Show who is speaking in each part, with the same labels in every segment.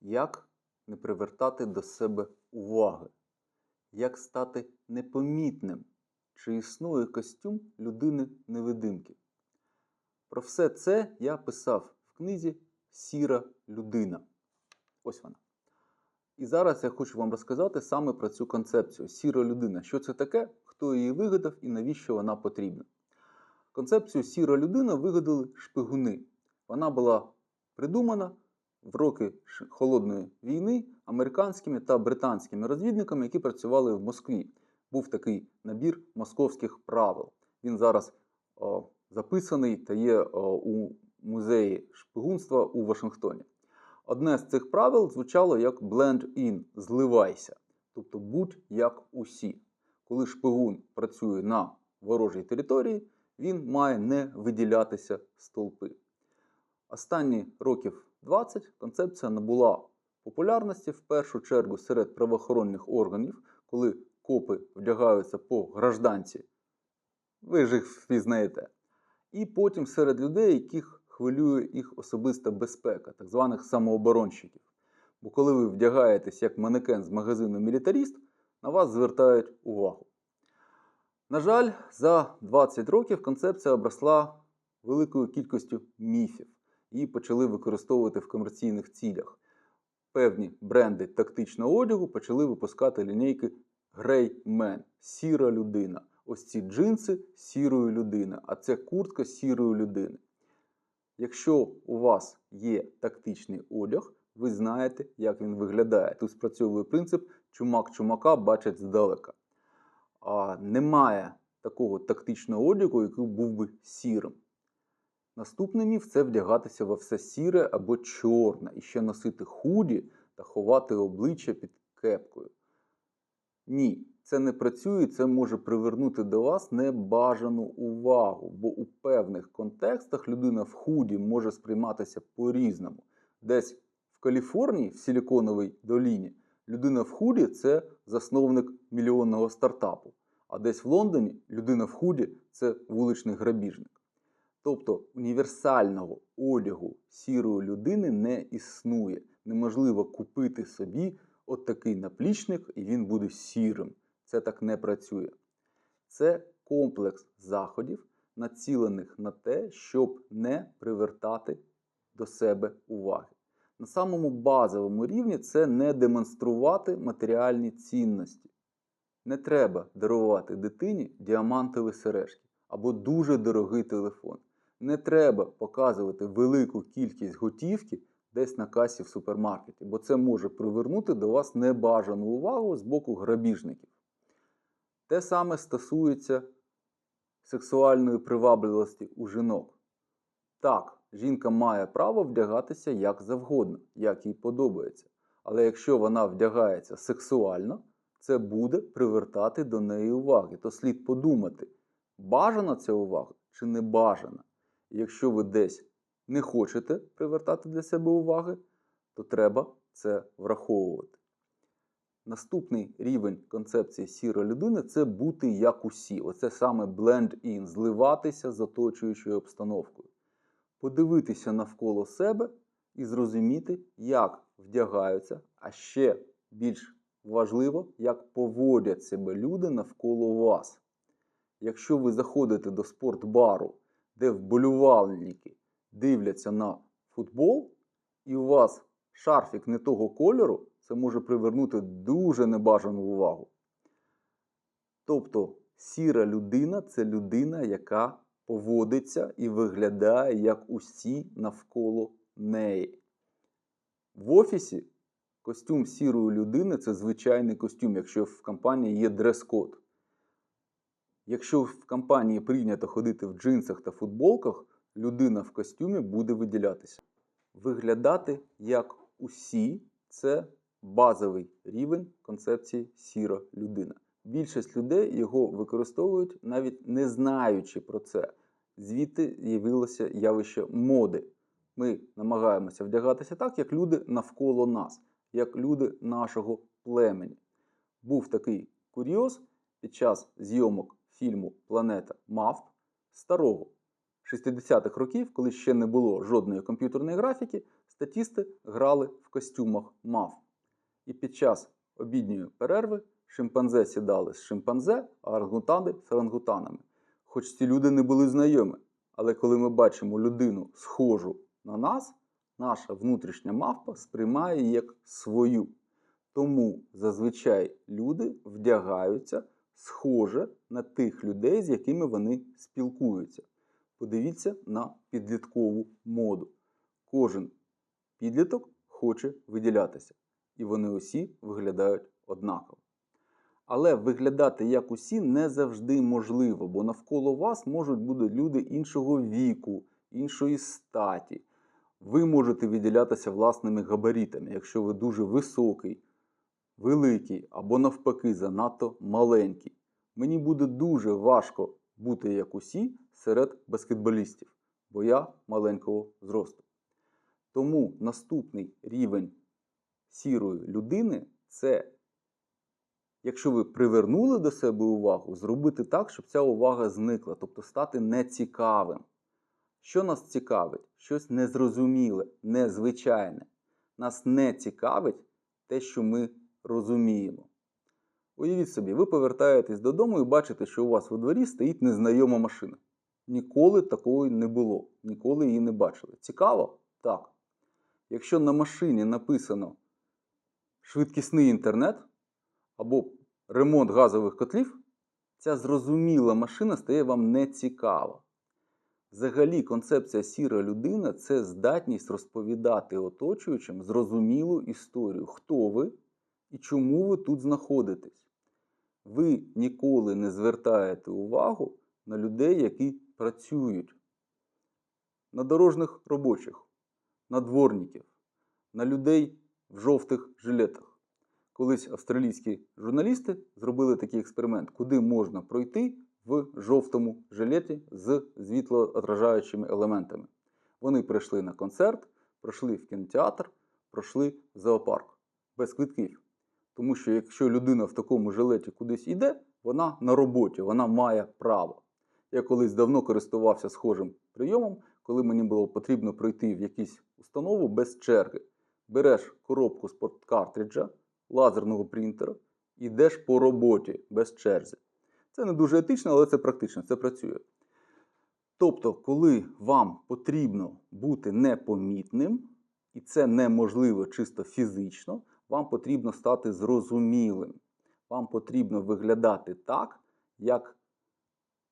Speaker 1: Як не привертати до себе уваги? Як стати непомітним? Чи існує костюм людини-невидимки? Про все це я писав в книзі Сіра людина. Ось вона. І зараз я хочу вам розказати саме про цю концепцію сіра людина. Що це таке, хто її вигадав і навіщо вона потрібна. Концепцію сіра людина вигадали шпигуни. Вона була придумана в роки холодної війни американськими та британськими розвідниками, які працювали в Москві. Був такий набір московських правил. Він зараз о, записаний та є о, у музеї шпигунства у Вашингтоні. Одне з цих правил звучало як blend in – зливайся, тобто будь як усі. Коли шпигун працює на ворожій території, він має не виділятися з толпи. Останні років 20 концепція набула популярності в першу чергу серед правоохоронних органів, коли копи вдягаються по гражданці. Ви ж їх впізнаєте. І потім серед людей, яких хвилює їх особиста безпека, так званих самооборонщиків. Бо коли ви вдягаєтесь як манекен з магазину Мілітаріст, на вас звертають увагу. На жаль, за 20 років концепція обросла великою кількістю міфів. Її почали використовувати в комерційних цілях. Певні бренди тактичного одягу почали випускати лінійки Grey Man – сіра людина. Ось ці джинси сірої людини, а це куртка сірої людини. Якщо у вас є тактичний одяг, ви знаєте, як він виглядає. Тут спрацьовує принцип чумак чумака бачить здалека. А немає такого тактичного одягу, який був би сірим. Наступний міф це вдягатися во все сіре або чорне, і ще носити худі та ховати обличчя під кепкою. Ні, це не працює, це може привернути до вас небажану увагу, бо у певних контекстах людина в худі може сприйматися по-різному. Десь в Каліфорнії, в Силіконовій доліні, людина в худі це засновник мільйонного стартапу, а десь в Лондоні людина в худі це вуличний грабіжник. Тобто універсального одягу сірої людини не існує. Неможливо купити собі от такий наплічник, і він буде сірим. Це так не працює. Це комплекс заходів, націлених на те, щоб не привертати до себе уваги. На самому базовому рівні це не демонструвати матеріальні цінності. Не треба дарувати дитині діамантові сережки або дуже дорогий телефон. Не треба показувати велику кількість готівки десь на касі в супермаркеті, бо це може привернути до вас небажану увагу з боку грабіжників. Те саме стосується сексуальної привабливості у жінок. Так, жінка має право вдягатися як завгодно, як їй подобається. Але якщо вона вдягається сексуально, це буде привертати до неї уваги. То слід подумати, бажана ця увага чи не бажана. Якщо ви десь не хочете привертати для себе уваги, то треба це враховувати. Наступний рівень концепції сіра людини це бути як усі. Оце саме blend in, зливатися з оточуючою обстановкою. Подивитися навколо себе і зрозуміти, як вдягаються, а ще більш важливо, як поводять себе люди навколо вас. Якщо ви заходите до спортбару, де вболівальники дивляться на футбол, і у вас шарфік не того кольору, це може привернути дуже небажану увагу. Тобто, сіра людина це людина, яка поводиться і виглядає як усі навколо неї. В офісі костюм сірої людини це звичайний костюм, якщо в компанії є дрес-код. Якщо в компанії прийнято ходити в джинсах та футболках, людина в костюмі буде виділятися. Виглядати як усі це базовий рівень концепції сіра людина. Більшість людей його використовують навіть не знаючи про це. Звідти з'явилося явище моди. Ми намагаємося вдягатися так, як люди навколо нас, як люди нашого племені. Був такий курйоз під час зйомок фільму Планета Мавп старого 60-х років, коли ще не було жодної комп'ютерної графіки, Статісти грали в костюмах мав. І під час обідньої перерви шимпанзе сідали з шимпанзе, а орангутани з орангутанами. Хоч ці люди не були знайомі. Але коли ми бачимо людину схожу на нас, наша внутрішня мавпа сприймає її як свою. Тому зазвичай люди вдягаються схоже на тих людей, з якими вони спілкуються. Подивіться на підліткову моду. Кожен підліток хоче виділятися, і вони усі виглядають однаково. Але виглядати як усі не завжди можливо, бо навколо вас можуть бути люди іншого віку, іншої статі. Ви можете виділятися власними габаритами, якщо ви дуже високий, великий або навпаки занадто маленький. Мені буде дуже важко бути як усі серед баскетболістів, бо я маленького зросту. Тому наступний рівень сірої людини це, якщо ви привернули до себе увагу, зробити так, щоб ця увага зникла, тобто стати нецікавим. Що нас цікавить? Щось незрозуміле, незвичайне. Нас не цікавить те, що ми розуміємо. Уявіть собі, ви повертаєтесь додому і бачите, що у вас у дворі стоїть незнайома машина. Ніколи такої не було, ніколи її не бачили. Цікаво? Так. Якщо на машині написано швидкісний інтернет або ремонт газових котлів, ця зрозуміла машина стає вам нецікава. Взагалі, концепція сіра людина це здатність розповідати оточуючим зрозумілу історію, хто ви і чому ви тут знаходитесь. Ви ніколи не звертаєте увагу на людей, які працюють, на дорожніх робочих, на дворників, на людей в жовтих жилетах. Колись австралійські журналісти зробили такий експеримент, куди можна пройти в жовтому жилеті з світлоотражаючими елементами. Вони прийшли на концерт, пройшли в кінотеатр, пройшли в зоопарк без квитків. Тому що якщо людина в такому жилеті кудись йде, вона на роботі, вона має право. Я колись давно користувався схожим прийомом, коли мені було потрібно пройти в якусь установу без черги. Береш коробку з-под картриджа, лазерного принтера, йдеш по роботі без черзі. Це не дуже етично, але це практично, це працює. Тобто, коли вам потрібно бути непомітним, і це неможливо чисто фізично, вам потрібно стати зрозумілим. Вам потрібно виглядати так, як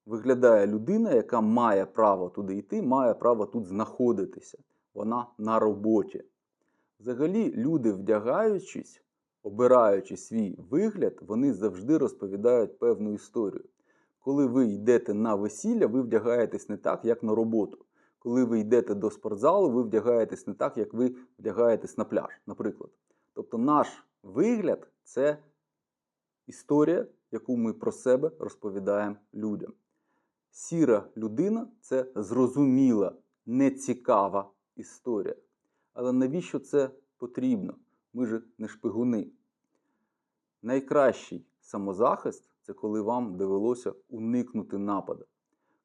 Speaker 1: виглядає людина, яка має право туди йти, має право тут знаходитися. Вона на роботі. Взагалі, люди, вдягаючись, обираючи свій вигляд, вони завжди розповідають певну історію. Коли ви йдете на весілля, ви вдягаєтесь не так, як на роботу. Коли ви йдете до спортзалу, ви вдягаєтесь не так, як ви вдягаєтесь на пляж, наприклад. Тобто наш вигляд це історія, яку ми про себе розповідаємо людям. Сіра людина це зрозуміла, нецікава історія. Але навіщо це потрібно? Ми ж не шпигуни. Найкращий самозахист це коли вам довелося уникнути нападу.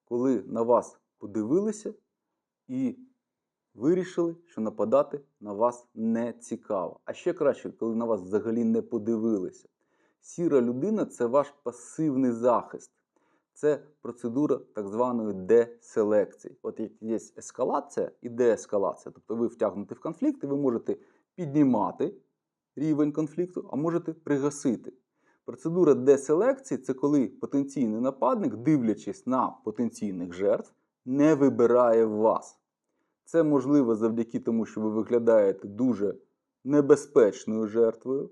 Speaker 1: Коли на вас подивилися і вирішили, що нападати на вас не цікаво. А ще краще, коли на вас взагалі не подивилися. Сіра людина це ваш пасивний захист. Це процедура так званої деселекції. От як є ескалація і деескалація. Тобто ви втягнуті в конфлікт, і ви можете піднімати рівень конфлікту, а можете пригасити. Процедура деселекції це коли потенційний нападник, дивлячись на потенційних жертв, не вибирає вас. Це можливо завдяки тому, що ви виглядаєте дуже небезпечною жертвою.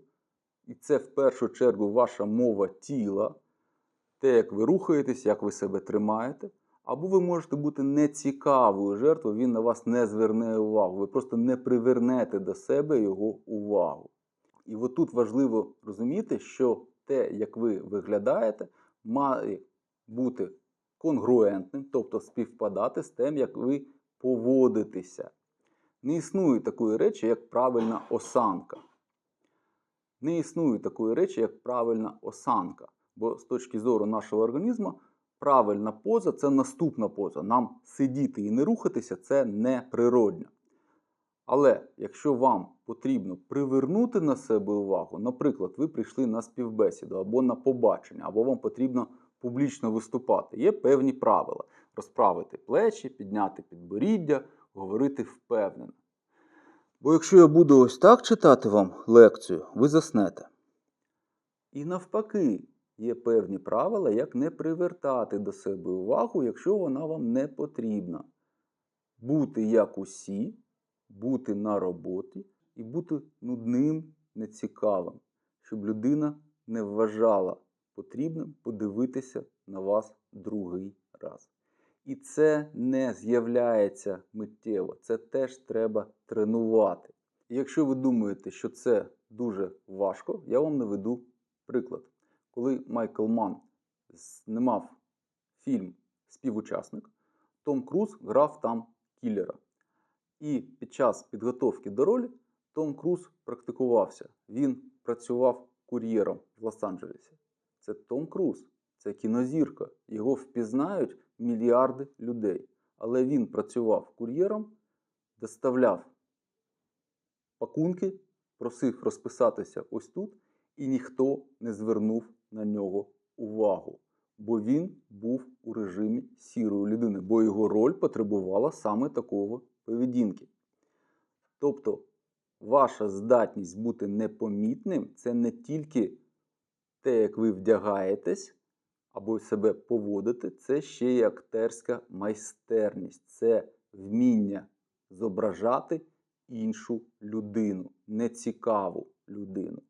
Speaker 1: І це в першу чергу ваша мова тіла, те, як ви рухаєтесь, як ви себе тримаєте. Або ви можете бути нецікавою жертвою, він на вас не зверне увагу. Ви просто не привернете до себе його увагу. І от тут важливо розуміти, що те, як ви виглядаєте, має бути конгруентним, тобто співпадати з тим, як ви поводитеся. Не існує такої речі, як правильна осанка. Не існує такої речі, як правильна осанка. Бо з точки зору нашого організму, правильна поза це наступна поза. Нам сидіти і не рухатися це не природньо. Але якщо вам потрібно привернути на себе увагу, наприклад, ви прийшли на співбесіду або на побачення, або вам потрібно публічно виступати, є певні правила: розправити плечі, підняти підборіддя, говорити впевнено. Бо якщо я буду ось так читати вам лекцію, ви заснете. І навпаки, є певні правила, як не привертати до себе увагу, якщо вона вам не потрібна. Бути як усі, бути на роботі і бути нудним, нецікавим, щоб людина не вважала потрібним подивитися на вас другий раз. І це не з'являється миттєво, це теж треба тренувати. І якщо ви думаєте, що це дуже важко, я вам наведу приклад. Коли Майкл Ман знімав фільм Співучасник, Том Круз грав там кілера. І під час підготовки до ролі Том Круз практикувався. Він працював кур'єром в Лос-Анджелесі. Це Том Круз, це кінозірка. Його впізнають мільярди людей. Але він працював кур'єром, доставляв пакунки, просив розписатися ось тут, і ніхто не звернув на нього увагу. Бо він був у режимі сірої людини, бо його роль потребувала саме такого поведінки. Тобто, ваша здатність бути непомітним це не тільки те, як ви вдягаєтесь або себе поводите, це ще й актерська майстерність, це вміння зображати іншу людину, нецікаву людину.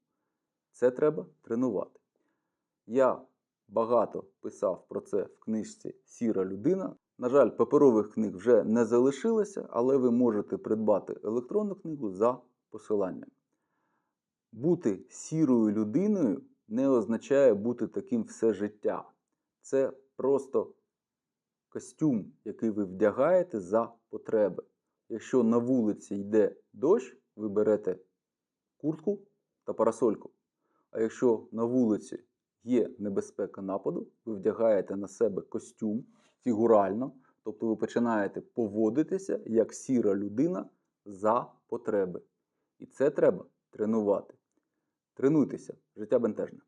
Speaker 1: Це треба тренувати. Я багато писав про це в книжці Сіра людина. На жаль, паперових книг вже не залишилося, але ви можете придбати електронну книгу за посиланням. Бути сірою людиною не означає бути таким все життя. Це просто костюм, який ви вдягаєте за потреби. Якщо на вулиці йде дощ, ви берете куртку та парасольку. А якщо на вулиці є небезпека нападу, ви вдягаєте на себе костюм фігурально, тобто ви починаєте поводитися як сіра людина за потреби. І це треба тренувати. Тренуйтеся, життя бентежне.